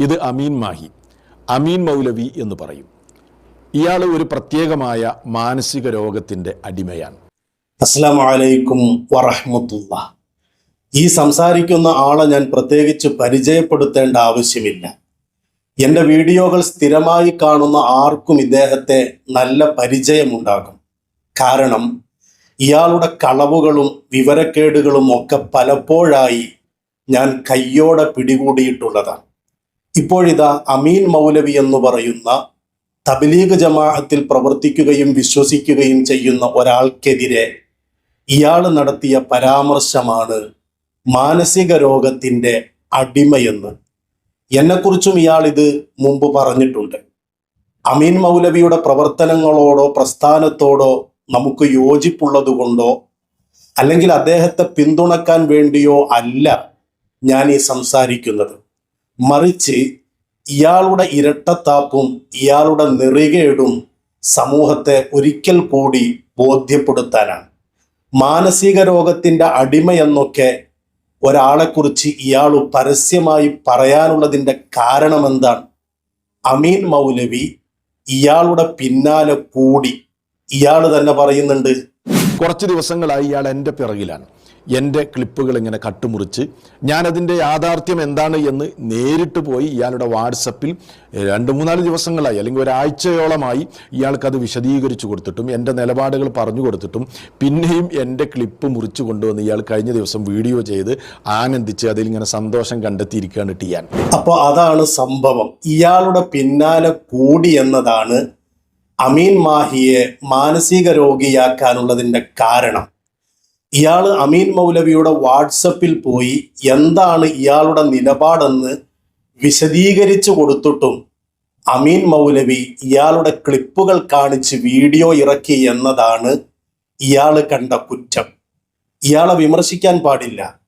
ഇത് അമീൻ മാഹി അമീൻ മൗലവി എന്ന് പറയും. ഇയാൾ ഒരു പ്രത്യേകമായ മാനസിക രോഗത്തിന്റെ അടിമയാണ്. അസ്സാം വലൈക്കും വറഹമത്തുള്ള. ഈ സംസാരിക്കുന്ന ആളെ ഞാൻ പ്രത്യേകിച്ച് പരിചയപ്പെടുത്തേണ്ട ആവശ്യമില്ല. എന്റെ വീഡിയോകൾ സ്ഥിരമായി കാണുന്ന ആർക്കും ഇദ്ദേഹത്തെ നല്ല പരിചയമുണ്ടാകും. കാരണം ഇയാളുടെ കളവുകളും വിവരക്കേടുകളും ഒക്കെ പലപ്പോഴായി ഞാൻ കയ്യോടെ പിടികൂടിയിട്ടുള്ളതാണ്. ഇപ്പോഴിതാ അമീൻ മൗലവി എന്ന് പറയുന്ന തബ്ലീഗ് ജമാഅത്തിൽ പ്രവർത്തിക്കുകയും വിശ്വസിക്കുകയും ചെയ്യുന്ന ഒരാൾക്കെതിരെ ഇയാൾ നടത്തിയ പരാമർശമാണ് മാനസിക രോഗത്തിന്റെ അടിമയെന്ന്. എന്നെക്കുറിച്ചും ഇയാൾ ഇത് മുമ്പ് പറഞ്ഞിട്ടുണ്ട്. അമീൻ മൗലവിയുടെ പ്രവർത്തനങ്ങളോടോ പ്രസ്ഥാനത്തോടോ നമുക്ക് യോജിപ്പുള്ളത് കൊണ്ടോ അല്ലെങ്കിൽ അദ്ദേഹത്തെ പിന്തുണക്കാൻ വേണ്ടിയോ അല്ല ഞാൻ ഈ സംസാരിക്കുന്നത്. മറിച്ച് ഇയാളുടെ ഇരട്ടത്താപ്പും ഇയാളുടെ നെറികേടും സമൂഹത്തെ ഒരിക്കൽ കൂടി ബോധ്യപ്പെടുത്താനാണ്. മാനസിക രോഗത്തിന്റെ അടിമയെന്നൊക്കെ ഒരാളെക്കുറിച്ച് ഇയാൾ പരസ്യമായി പറയാനുള്ളതിന്റെ കാരണമെന്താണ്? അമീൻ മൗലവി ഇയാളുടെ പിന്നാലെ കൂടി ഇയാൾ തന്നെ പറയുന്നുണ്ട് കുറച്ച് ദിവസങ്ങളായി ഇയാൾ എന്റെ പിറകിലാണ്. എന്റെ ക്ലിപ്പുകൾ ഇങ്ങനെ കട്ടുമുറിച്ച് ഞാനതിന്റെ യാഥാർത്ഥ്യം എന്താണ് എന്ന് നേരിട്ട് പോയി ഇയാളുടെ വാട്സപ്പിൽ രണ്ട് മൂന്നാൽ ദിവസങ്ങളായി അല്ലെങ്കിൽ ഒരാഴ്ചയോളമായി ഇയാൾക്കത് വിശദീകരിച്ചു കൊടുത്തിട്ടും എന്റെ നിലപാടുകൾ പറഞ്ഞു കൊടുത്തിട്ടും പിന്നെയും എന്റെ ക്ലിപ്പ് മുറിച്ച് കൊണ്ടുവന്ന് ഇയാൾ കഴിഞ്ഞ ദിവസം വീഡിയോ ചെയ്ത് ആനന്ദിച്ച് അതിൽ ഇങ്ങനെ സന്തോഷം കണ്ടെത്തിയിരിക്കുകയാണ് ടിയാൻ. അപ്പോൾ അതാണ് സംഭവം. ഇയാളുടെ പിന്നാലെ കൂടി എന്നതാണ് അമീൻ മാഹിയെ മാനസിക രോഗിയാക്കാനുള്ളതിന്റെ കാരണം. ഇയാൾ അമീൻ മൗലവിയുടെ വാട്സപ്പിൽ പോയി എന്താണ് ഇയാളുടെ നിലപാടെന്ന് വിശദീകരിച്ചു കൊടുത്തിട്ടും അമീൻ മൗലവി ഇയാളുടെ ക്ലിപ്പുകൾ കാണിച്ച് വീഡിയോ ഇറക്കി എന്നതാണ് ഇയാൾ കണ്ട കുറ്റം. ഇയാളെ വിമർശിക്കാൻ പാടില്ല.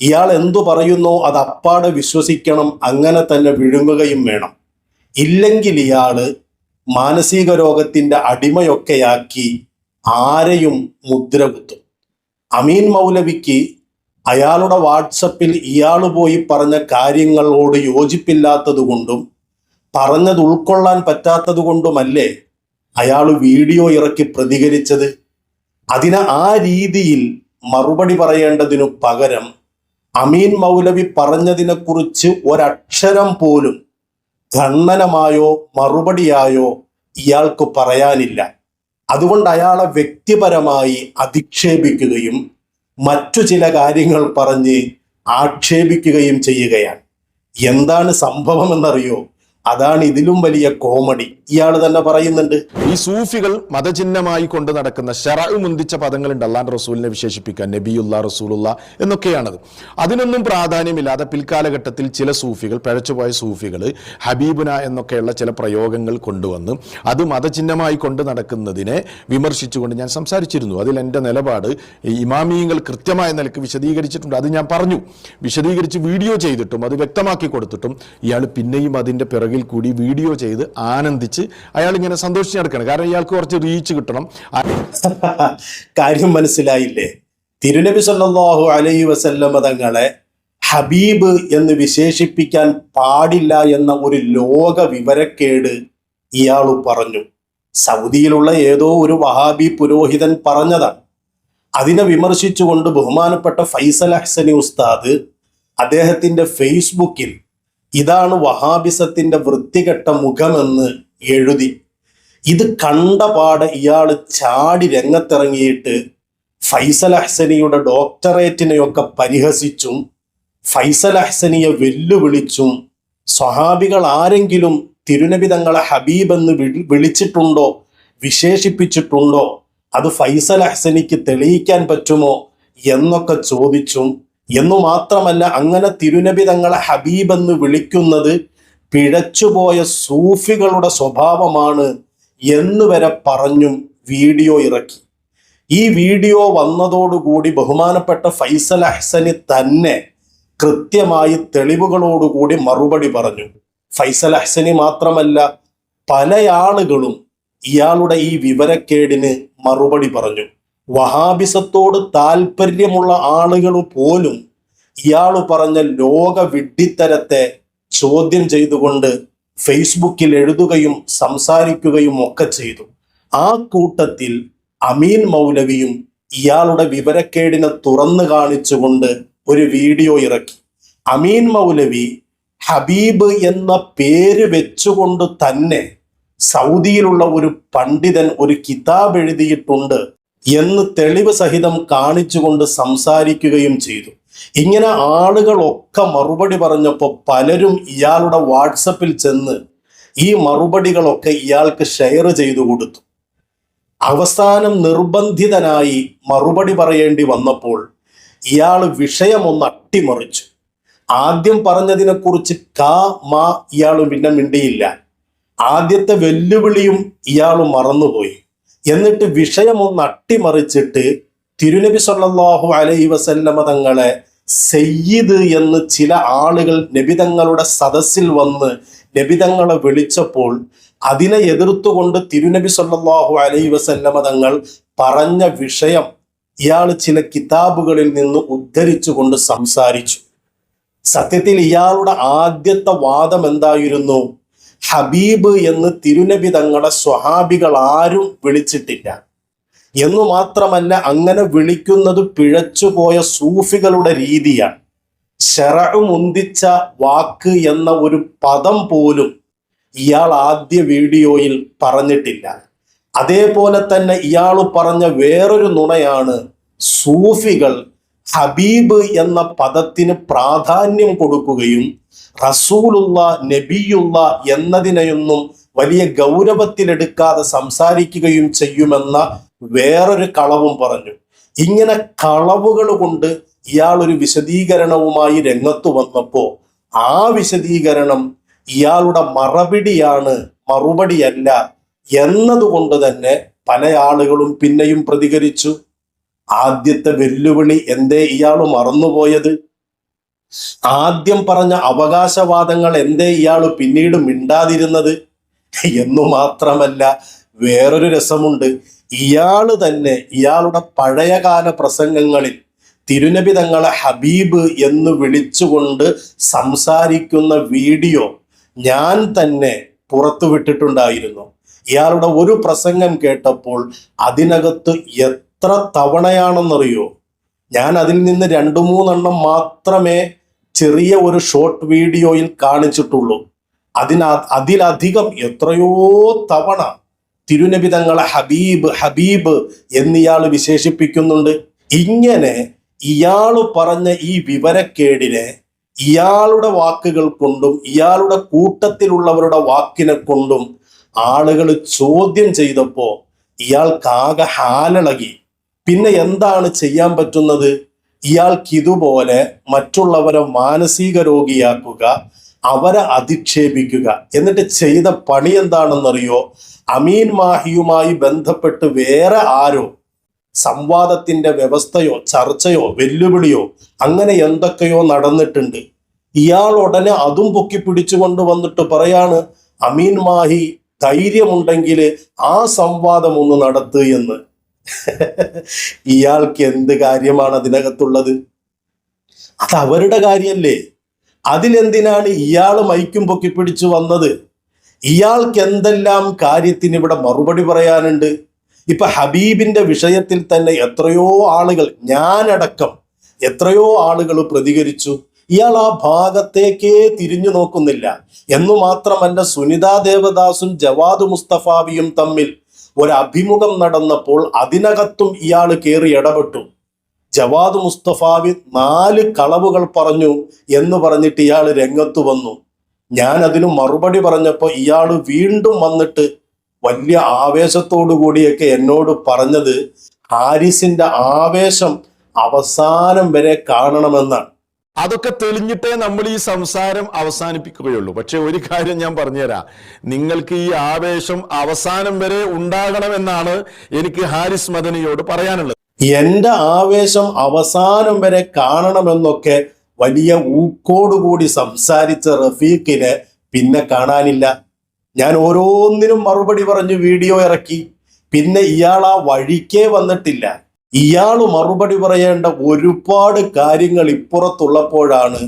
ഇയാൾ എന്തു പറയുന്നോ അത് അപ്പാടെ വിശ്വസിക്കണം അങ്ങനെ തന്നെ വിഴുങ്ങുകയും വേണം. ഇല്ലെങ്കിൽ ഇയാൾ മാനസിക രോഗത്തിന്റെ അടിമയൊക്കെയാക്കി ആരെയും മുദ്ര കുത്തും അമീൻ മൗലവിക്ക് അയാളുടെ വാട്സപ്പിൽ ഇയാൾ പോയി പറഞ്ഞ കാര്യങ്ങളോട് യോജിപ്പില്ലാത്തത് കൊണ്ടും പറഞ്ഞത് ഉൾക്കൊള്ളാൻ പറ്റാത്തത് കൊണ്ടുമല്ലേ അയാൾ വീഡിയോ ഇറക്കി പ്രതികരിച്ചത്? അതിന് ആ രീതിയിൽ മറുപടി പറയേണ്ടതിനു പകരം അമീൻ മൗലവി പറഞ്ഞതിനെക്കുറിച്ച് ഒരക്ഷരം പോലും ഖണ്ഡനമായോ മറുപടിയായോ ഇയാൾക്ക് പറയാനില്ല. അതുകൊണ്ട് അയാളെ വ്യക്തിപരമായി അധിക്ഷേപിക്കുകയും മറ്റു ചില കാര്യങ്ങൾ പറഞ്ഞ് ആക്ഷേപിക്കുകയും ചെയ്യുകയാണ്. എന്താണ് സംഭവം എന്നറിയോ? അതാണ് ഇതിലും വലിയ കോമഡി ഇയാൾ തന്നെ പറയുന്നുണ്ട്. ഈ സൂഫികൾ മതചിഹ്നമായി കൊണ്ട് നടക്കുന്ന ഷറു മുന്തിച്ച പദങ്ങളുണ്ട് അള്ളാൻ റസൂലിനെ വിശേഷിപ്പിക്കാൻ നബിയുള്ള റസൂലുള്ള എന്നൊക്കെയാണത്. അതിനൊന്നും പ്രാധാന്യമില്ലാതെ പിൽക്കാലഘട്ടത്തിൽ ചില സൂഫികൾ പഴച്ചുപോയ സൂഫികൾ ഹബീബുന എന്നൊക്കെയുള്ള ചില പ്രയോഗങ്ങൾ കൊണ്ടുവന്ന് അത് മതചിഹ്നമായി കൊണ്ട് നടക്കുന്നതിനെ വിമർശിച്ചുകൊണ്ട് ഞാൻ സംസാരിച്ചിരുന്നു. അതിൽ എന്റെ നിലപാട് ഇമാമിയങ്ങൾ കൃത്യമായ നിലയ്ക്ക് വിശദീകരിച്ചിട്ടുണ്ട്. അത് ഞാൻ പറഞ്ഞു. വിശദീകരിച്ച് വീഡിയോ ചെയ്തിട്ടും അത് വ്യക്തമാക്കി കൊടുത്തിട്ടും ഇയാൾ പിന്നെയും അതിന്റെ പിറകിൽ കൂടി വീഡിയോ ചെയ്ത് ആനന്ദിച്ച് അയാൾ ഇങ്ങനെ സന്തോഷിച്ച് നടക്കണം. കാരണം ഇയാൾക്ക് കുറച്ച് റീച്ച് കിട്ടണം. കാര്യം മനസ്സിലായില്ലേ? തിരുനബി സല്ലാഹു അലൈ വസല്ലമ തങ്ങളെ ഹബീബ് എന്ന് വിശേഷിപ്പിക്കാൻ പാടില്ല എന്ന ഒരു ലോക വിവരക്കേട് ഇയാൾ പറഞ്ഞു. സൗദിയിലുള്ള ഏതോ ഒരു വഹാബി പുരോഹിതൻ പറഞ്ഞതാണ്. അതിനെ വിമർശിച്ചുകൊണ്ട് ബഹുമാനപ്പെട്ട ഫൈസൽ അഹ്സനി ഉസ്താദ് അദ്ദേഹത്തിന്റെ ഫേസ്ബുക്കിൽ ഇതാണ് വഹാബിസത്തിന്റെ വൃത്തികെട്ട മുഖമെന്ന് എഴുതി. ഇത് കണ്ട പാടെ ഇയാൾ ചാടി രംഗത്തിറങ്ങിയിട്ട് ഫൈസൽ അഹ്സനിയുടെ ഡോക്ടറേറ്റിനെയൊക്കെ പരിഹസിച്ചും ഫൈസൽ അഹ്സനിയെ വെല്ലുവിളിച്ചും സ്വഹാബികൾ ആരെങ്കിലും തിരുനബി തങ്ങളെ ഹബീബ് എന്ന് വിളിച്ചിട്ടുണ്ടോ വിശേഷിപ്പിച്ചിട്ടുണ്ടോ അത് ഫൈസൽ അഹ്സനിക്ക് തെളിയിക്കാൻ പറ്റുമോ എന്നൊക്കെ ചോദിച്ചും എന്നു മാത്രമല്ല അങ്ങനെ തിരുനബി തങ്ങളെ ഹബീബ് എന്ന് വിളിക്കുന്നത് പിഴച്ചുപോയ സൂഫികളുടെ സ്വഭാവമാണ് എന്ന് വരെ പറഞ്ഞും വീഡിയോ ഇറക്കി. ഈ വീഡിയോ വന്നതോടുകൂടി ബഹുമാനപ്പെട്ട ഫൈസൽ അഹ്സനി തന്നെ കൃത്യമായി തെളിവുകളോടുകൂടി മറുപടി പറഞ്ഞു. ഫൈസൽ അഹ്സനി മാത്രമല്ല പലയാളുകളും ഇയാളുടെ ഈ വിവരക്കേടിന് മറുപടി പറഞ്ഞു. വഹാബിസത്തോട് താല്പര്യമുള്ള ആളുകൾ പോലും ഇയാൾ പറഞ്ഞ ലോക വിഡ്ഢിത്തരത്തെ ചോദ്യം ചെയ്തുകൊണ്ട് ഫേസ്ബുക്കിൽ എഴുതുകയും സംസാരിക്കുകയും ഒക്കെ ചെയ്തു. ആ കൂട്ടത്തിൽ അമീൻ മൗലവിയും ഇയാളുടെ വിവരക്കേടിനെ തുറന്നു കാണിച്ചുകൊണ്ട് ഒരു വീഡിയോ ഇറക്കി. അമീൻ മൗലവി ഹബീബ് എന്ന പേര് വെച്ചുകൊണ്ട് തന്നെ സൗദിയിലുള്ള ഒരു പണ്ഡിതൻ ഒരു കിതാബ് എഴുതിയിട്ടുണ്ട്. എന്ന് തെളിവ് സഹിതം കാണിച്ചുകൊണ്ട് സംസാരിക്കുകയും ചെയ്തു. ഇങ്ങനെ ആളുകളൊക്കെ മറുപടി പറഞ്ഞപ്പോൾ പലരും ഇയാളുടെ വാട്സപ്പിൽ ചെന്ന് ഈ മറുപടികളൊക്കെ ഇയാൾക്ക് ഷെയർ ചെയ്തു കൊടുത്തു. അവസാനം നിർബന്ധിതനായി മറുപടി പറയേണ്ടി വന്നപ്പോൾ ഇയാൾ വിഷയമൊന്ന് അട്ടിമറിച്ചു. ആദ്യം പറഞ്ഞതിനെക്കുറിച്ച് കാ മാ ഇയാൾ പിന്നെ മിണ്ടിയില്ല. ആദ്യത്തെ വെല്ലുവിളിയും ഇയാൾ മറന്നുപോയി. എന്നിട്ട് വിഷയമൊന്ന് അട്ടിമറിച്ചിട്ട് തിരുനബി സൊല്ലാഹു അലൈ വസല്ലമ തങ്ങളെ സയ്യിദ് എന്ന് ചില ആളുകൾ നബിതങ്ങളുടെ സദസ്സിൽ വന്ന് നബിതങ്ങളെ വിളിച്ചപ്പോൾ അതിനെ എതിർത്തുകൊണ്ട് തിരുനബി സൊല്ലാഹു അലൈ വസല്ലമ തങ്ങൾ പറഞ്ഞ വിഷയം ഇയാൾ ചില കിതാബുകളിൽ നിന്ന് ഉദ്ധരിച്ചുകൊണ്ട് സംസാരിച്ചു. സത്യത്തിൽ ഇയാളുടെ ആദ്യത്തെ വാദം എന്തായിരുന്നു? ഹബീബ് എന്ന് തിരുനബി തങ്ങളെ സ്വഹാബികൾ ആരും വിളിച്ചിട്ടില്ല. എന്നു മാത്രമല്ല അങ്ങനെ വിളിക്കുന്നത് പിഴച്ചുപോയ സൂഫികളുടെ രീതിയാണ്. ശരമുന്തിച്ച മുന്തിച്ച വാക്ക് എന്ന ഒരു പദം പോലും ഇയാൾ ആദ്യ വീഡിയോയിൽ പറഞ്ഞിട്ടില്ല. അതേപോലെ തന്നെ ഇയാൾ പറഞ്ഞ വേറൊരു നുണയാണ് സൂഫികൾ ഹബീബ് എന്ന പദത്തിന് പ്രാധാന്യം കൊടുക്കുകയും റസൂലുള്ള നബിയുള്ള എന്നതിനെയൊന്നും വലിയ ഗൗരവത്തിലെടുക്കാതെ സംസാരിക്കുകയും ചെയ്യുമെന്ന വേറൊരു കളവും പറഞ്ഞു. ഇങ്ങനെ കളവുകൾ കൊണ്ട് ഇയാൾ ഒരു വിശദീകരണവുമായി രംഗത്ത് വന്നപ്പോ ആ വിശദീകരണം ഇയാളുടെ മറുപടിയാണ് മറുപടിയല്ല എന്നതുകൊണ്ട് തന്നെ പല ആളുകളും പിന്നെയും പ്രതികരിച്ചു. ആദ്യത്തെ വെല്ലുവിളി എന്തേ ഇയാൾ മറന്നുപോയത്? ആദ്യം പറഞ്ഞ അവകാശവാദങ്ങൾ എന്തേ ഇയാൾ പിന്നീട് മിണ്ടാതിരുന്നത്? എന്നു മാത്രമല്ല വേറൊരു രസമുണ്ട്. ഇയാൾ തന്നെ ഇയാളുടെ പഴയകാല പ്രസംഗങ്ങളിൽ തിരുനബി തങ്ങളെ ഹബീബ് എന്ന് വിളിച്ചുകൊണ്ട് സംസാരിക്കുന്ന വീഡിയോ ഞാൻ തന്നെ പുറത്തുവിട്ടിട്ടുണ്ടായിരുന്നു. ഇയാളുടെ ഒരു പ്രസംഗം കേട്ടപ്പോൾ അതിനകത്ത് എത്ര തവണയാണെന്നറിയോ? ഞാൻ അതിൽ നിന്ന് രണ്ടു മൂന്നെണ്ണം മാത്രമേ ചെറിയ ഒരു ഷോർട്ട് വീഡിയോയിൽ കാണിച്ചിട്ടുള്ളൂ. അതിനാ അതിലധികം എത്രയോ തവണ തിരുനബിതങ്ങളെ ഹബീബ് ഹബീബ് എന്നിയാൾ വിശേഷിപ്പിക്കുന്നുണ്ട്. ഇങ്ങനെ ഇയാൾ പറഞ്ഞ ഈ വിവരക്കേടിനെ ഇയാളുടെ വാക്കുകൾ കൊണ്ടും ഇയാളുടെ കൂട്ടത്തിലുള്ളവരുടെ വാക്കിനെ കൊണ്ടും ആളുകൾ ചോദ്യം ചെയ്തപ്പോ ഇയാൾക്കാകെ ഹാലിളകി. പിന്നെ എന്താണ് ചെയ്യാൻ പറ്റുന്നത്? ഇയാൾക്ക് ഇതുപോലെ മറ്റുള്ളവരെ മാനസിക രോഗിയാക്കുക അവരെ അധിക്ഷേപിക്കുക. എന്നിട്ട് ചെയ്ത പണി എന്താണെന്നറിയോ? അമീൻ മാഹിയുമായി ബന്ധപ്പെട്ട് വേറെ ആരോ സംവാദത്തിന്റെ വ്യവസ്ഥയോ ചർച്ചയോ വെല്ലുവിളിയോ അങ്ങനെ എന്തൊക്കെയോ നടന്നിട്ടുണ്ട്. ഇയാൾ ഉടനെ അതും പൊക്കി പിടിച്ചുകൊണ്ട് വന്നിട്ട് പറയാണ് അമീൻ മാഹി ധൈര്യമുണ്ടെങ്കിൽ ആ സംവാദം ഒന്ന് നടത്തുക എന്ന്. ഇയാൾക്ക് എന്ത് കാര്യമാണ് അതിനകത്തുള്ളത്? അത് അവരുടെ കാര്യമല്ലേ അതിലെന്തിനാണ് ഇയാൾ മൈക്കും പൊക്കി പിടിച്ചു വന്നത്? ഇയാൾക്ക് എന്തെല്ലാം കാര്യത്തിന് ഇവിടെ മറുപടി പറയാനുണ്ട്? ഇപ്പൊ ഹബീബിന്റെ വിഷയത്തിൽ തന്നെ എത്രയോ ആളുകൾ ഞാനടക്കം എത്രയോ ആളുകൾ പ്രതികരിച്ചു. ഇയാൾ ആ ഭാഗത്തേക്കേ തിരിഞ്ഞു നോക്കുന്നില്ല. എന്നു മാത്രമല്ല സുനിതാ ദേവദാസും ജവാദ് മുസ്തഫാബിയും തമ്മിൽ ഒരു അഭിമുഖം നടന്നപ്പോൾ അതിനകത്തും ഇയാൾ കയറി ഇടപെട്ടു. ജവാദ് മുസ്തഫാവി നാല് കളവുകൾ പറഞ്ഞു എന്ന് പറഞ്ഞിട്ട് ഇയാൾ രംഗത്ത് വന്നു. ഞാൻ അതിന് മറുപടി പറഞ്ഞപ്പോൾ ഇയാൾ വീണ്ടും വന്നിട്ട് വലിയ ആവേശത്തോടു കൂടിയൊക്കെ എന്നോട് പറഞ്ഞത് ഹാരിസിന്റെ ആവേശം അവസാനം വരെ കാണണമെന്നാണ്. അതൊക്കെ തെളിഞ്ഞിട്ടേ നമ്മൾ ഈ സംസാരം അവസാനിപ്പിക്കുകയുള്ളൂ. പക്ഷെ ഒരു കാര്യം ഞാൻ പറഞ്ഞുതരാം. നിങ്ങൾക്ക് ഈ ആവേശം അവസാനം വരെ ഉണ്ടാകണമെന്നാണ് എനിക്ക് ഹാരിസ് മദനിയോട് പറയാനുള്ളത്. എന്റെ ആവേശം അവസാനം വരെ കാണണമെന്നൊക്കെ വലിയ ഊക്കോടുകൂടി സംസാരിച്ച റഫീഖിനെ പിന്നെ കാണാനില്ല. ഞാൻ ഓരോന്നിനും മറുപടി പറഞ്ഞ് വീഡിയോ ഇറക്കി. പിന്നെ ഇയാൾ ആ വഴിക്കേ വന്നിട്ടില്ല. ഇയാൾ മറുപടി പറയേണ്ട ഒരുപാട് കാര്യങ്ങൾ ഇപ്പുറത്തുള്ളപ്പോഴാണ്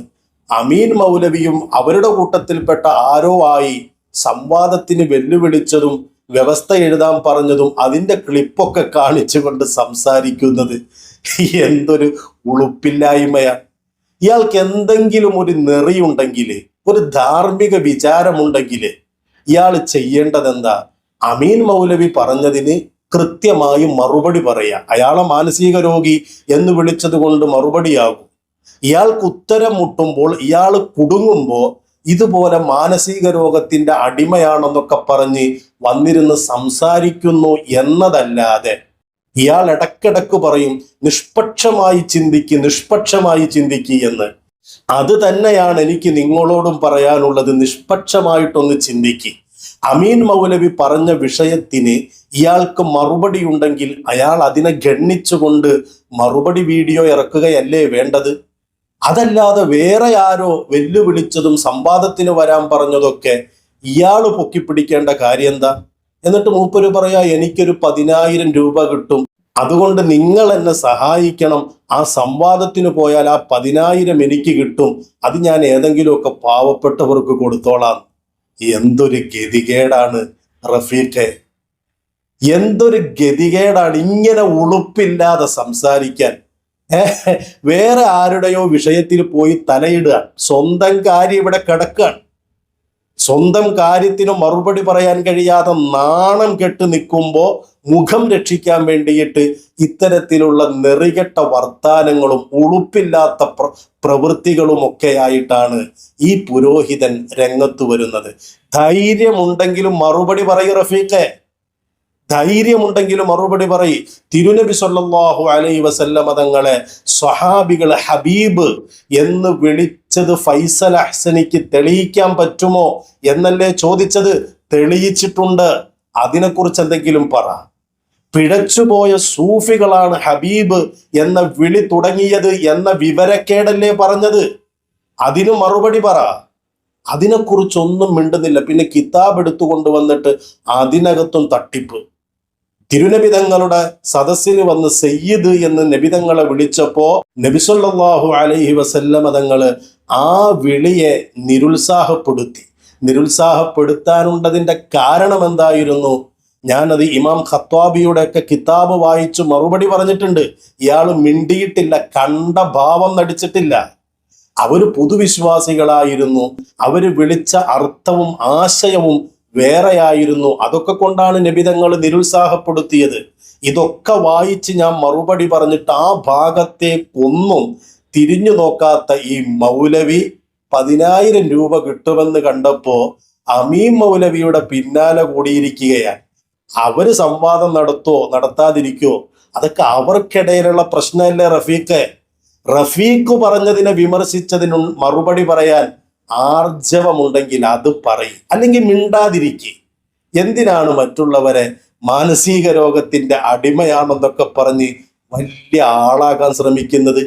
അമീൻ മൗലവിയും അവരുടെ കൂട്ടത്തിൽപ്പെട്ട ആരോ ആയി സംവാദത്തിന് വെല്ലുവിളിച്ചതും വ്യവസ്ഥ എഴുതാൻ പറഞ്ഞതും അതിന്റെ ക്ലിപ്പൊക്കെ കാണിച്ചുകൊണ്ട് സംസാരിക്കുന്നത് എന്തൊരു ഉളുപ്പില്ലായ്മയാണ് ഇയാൾക്ക് എന്തെങ്കിലും ഒരു നെറിയുണ്ടെങ്കിൽ ഒരു ധാർമ്മിക വിചാരമുണ്ടെങ്കിൽ ഇയാൾ ചെയ്യേണ്ടതെന്താ? അമീൻ മൗലവി പറഞ്ഞതിന് കൃത്യമായി മറുപടി പറയുക അയാളെ മാനസിക രോഗി എന്ന് വിളിച്ചത് കൊണ്ട് മറുപടിയാകും. ഇയാൾക്ക് ഉത്തരം മുട്ടുമ്പോൾ ഇയാൾ കുടുങ്ങുമ്പോൾ ഇതുപോലെ മാനസിക രോഗത്തിന്റെ അടിമയാണെന്നൊക്കെ പറഞ്ഞ് വന്നിരുന്ന് സംസാരിക്കുന്നു എന്നതല്ലാതെ ഇയാൾ ഇടക്കിടക്ക് പറയും നിഷ്പക്ഷമായി ചിന്തിക്ക് നിഷ്പക്ഷമായി ചിന്തിക്ക് എന്ന്. അത് തന്നെയാണ് എനിക്ക് നിങ്ങളോടും പറയാനുള്ളത് നിഷ്പക്ഷമായിട്ടൊന്ന് ചിന്തിക്ക്. അമീൻ മൗലവി പറഞ്ഞ വിഷയത്തിന് ഇയാൾക്ക് മറുപടി ഉണ്ടെങ്കിൽ അയാൾ അതിനെ ഗണ്ണിച്ചുകൊണ്ട് മറുപടി വീഡിയോ ഇറക്കുകയല്ലേ വേണ്ടത്? അതല്ലാതെ വേറെ ആരോ വെല്ലുവിളിച്ചതും സംവാദത്തിന് വരാൻ പറഞ്ഞതൊക്കെ ഇയാൾ പൊക്കിപ്പിടിക്കേണ്ട കാര്യം എന്താ എന്നിട്ട് മൂപ്പര് പറയാ എനിക്കൊരു പതിനായിരം രൂപ കിട്ടും. അതുകൊണ്ട് നിങ്ങൾ എന്നെ സഹായിക്കണം. ആ സംവാദത്തിന് പോയാൽ ആ പതിനായിരം എനിക്ക് കിട്ടും. അത് ഞാൻ ഏതെങ്കിലുമൊക്കെ പാവപ്പെട്ടവർക്ക് കൊടുത്തോളാം. എന്തൊരു ഗതികേടാണ് റഫീഖെ. എന്തൊരു ഗതികേടാണ് ഇങ്ങനെ ഉളുപ്പില്ലാതെ സംസാരിക്കാൻ. വേറെ ആരുടെയോ വിഷയത്തിൽ പോയി തലയിടുക. സ്വന്തം കാര്യം ഇവിടെ കിടക്കുകയാണ്. സ്വന്തം കാര്യത്തിന് മറുപടി പറയാൻ കഴിയാതെ നാണം കെട്ട് നിൽക്കുമ്പോൾ മുഖം രക്ഷിക്കാൻ വേണ്ടിയിട്ട് ഇത്തരത്തിലുള്ള നെറികെട്ട വർത്താനങ്ങളും ഉളുപ്പില്ലാത്ത പ്ര പ്രവൃത്തികളും ഒക്കെയായിട്ടാണ് ഈ പുരോഹിതൻ രംഗത്ത് വരുന്നത്. ധൈര്യമുണ്ടെങ്കിലും മറുപടി പറയും റഫീഖെ. ധൈര്യമുണ്ടെങ്കിലും മറുപടി പറയി. തിരുനബി സല്ലല്ലാഹു അലൈ വസല്ലമ തങ്ങളെ സ്വഹാബികളെ ഹബീബ് എന്ന് വിളിച്ചത് ഫൈസൽ അഹ്സനിക്ക് തെളിയിക്കാൻ പറ്റുമോ എന്നല്ലേ ചോദിച്ചത്? തെളിയിച്ചിട്ടുണ്ട്. അതിനെക്കുറിച്ച് എന്തെങ്കിലും പറ. പിഴച്ചുപോയ സൂഫികളാണ് ഹബീബ് എന്ന വിളി തുടങ്ങിയത് എന്ന വിവരക്കേടല്ലേ പറഞ്ഞത്? അതിന് മറുപടി പറ. അതിനെക്കുറിച്ചൊന്നും മിണ്ടുന്നില്ല. പിന്നെ കിതാബ് എടുത്തു കൊണ്ടുവന്നിട്ട് അതിനകത്തും തട്ടിപ്പ്. തിരുനബിതങ്ങളുടെ സദസ്സിൽ വന്ന് സയ്യിദ് എന്ന് നബിതങ്ങളെ വിളിച്ചപ്പോ നബിസൊല്ലാഹു അലൈഹി വസല്ലമ തങ്ങൾ ആ വിളിയെ നിരുത്സാഹപ്പെടുത്തി. നിരുത്സാഹപ്പെടുത്താനുണ്ടതിന്റെ കാരണം എന്തായിരുന്നു? ഞാനത് ഇമാം ഖത്വാബിയുടെ ഒക്കെ കിതാബ് വായിച്ചു മറുപടി പറഞ്ഞിട്ടുണ്ട്. ഇയാൾ മിണ്ടിയിട്ടില്ല കണ്ട ഭാവം നടിച്ചിട്ടില്ല. അവർ പുതുവിശ്വാസികളായിരുന്നു. അവർ വിളിച്ച അർത്ഥവും ആശയവും വേറെയായിരുന്നു. അതൊക്കെ കൊണ്ടാണ് നബിതങ്ങൾ നിരുത്സാഹപ്പെടുത്തിയത്. ഇതൊക്കെ വായിച്ച് ഞാൻ മറുപടി പറഞ്ഞിട്ട് ആ ഭാഗത്തേക്കൊന്നും തിരിഞ്ഞു നോക്കാത്ത ഈ മൗലവി പതിനായിരം രൂപ കിട്ടുമെന്ന് കണ്ടപ്പോ അമീം മൗലവിയുടെ പിന്നാലെ കൂടിയിരിക്കുകയാണ്. അവർ സംവാദം നടത്തോ നടത്താതിരിക്കോ അതൊക്കെ അവർക്കിടയിലുള്ള പ്രശ്നമല്ലേ റഫീഖ്? റഫീഖ് പറഞ്ഞതിനെ വിമർശിച്ചതിനു മറുപടി പറയാൻ ആർജവമുണ്ടെങ്കിൽ അത് പറയും. അല്ലെങ്കിൽ മിണ്ടാതിരിക്കുക എന്തിനാണ് മറ്റുള്ളവരെ മാനസിക രോഗത്തിന്റെ അടിമയാണെന്നൊക്കെ പറഞ്ഞ് വലിയ ആളാകാൻ ശ്രമിക്കുന്നത്?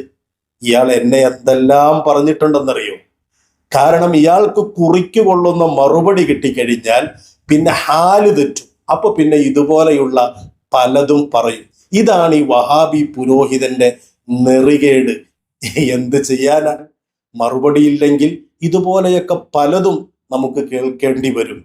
ഇയാൾ എന്നെ എന്തെല്ലാം പറഞ്ഞിട്ടുണ്ടെന്നറിയോ? കാരണം ഇയാൾക്ക് കുറിക്കുകൊള്ളുന്ന മറുപടി കിട്ടിക്കഴിഞ്ഞാൽ പിന്നെ ഹാൽ തെറ്റും. അപ്പൊ പിന്നെ ഇതുപോലെയുള്ള പലതും പറയും. ഇതാണ് ഈ വഹാബി പുരോഹിതന്റെ നെറികേട്. എന്ത് ചെയ്യാനാണ് മറുപടിയില്ലെങ്കിൽ ഇതുപോലെയൊക്കെ പലതും നമുക്ക് കേൾക്കേണ്ടി വരും.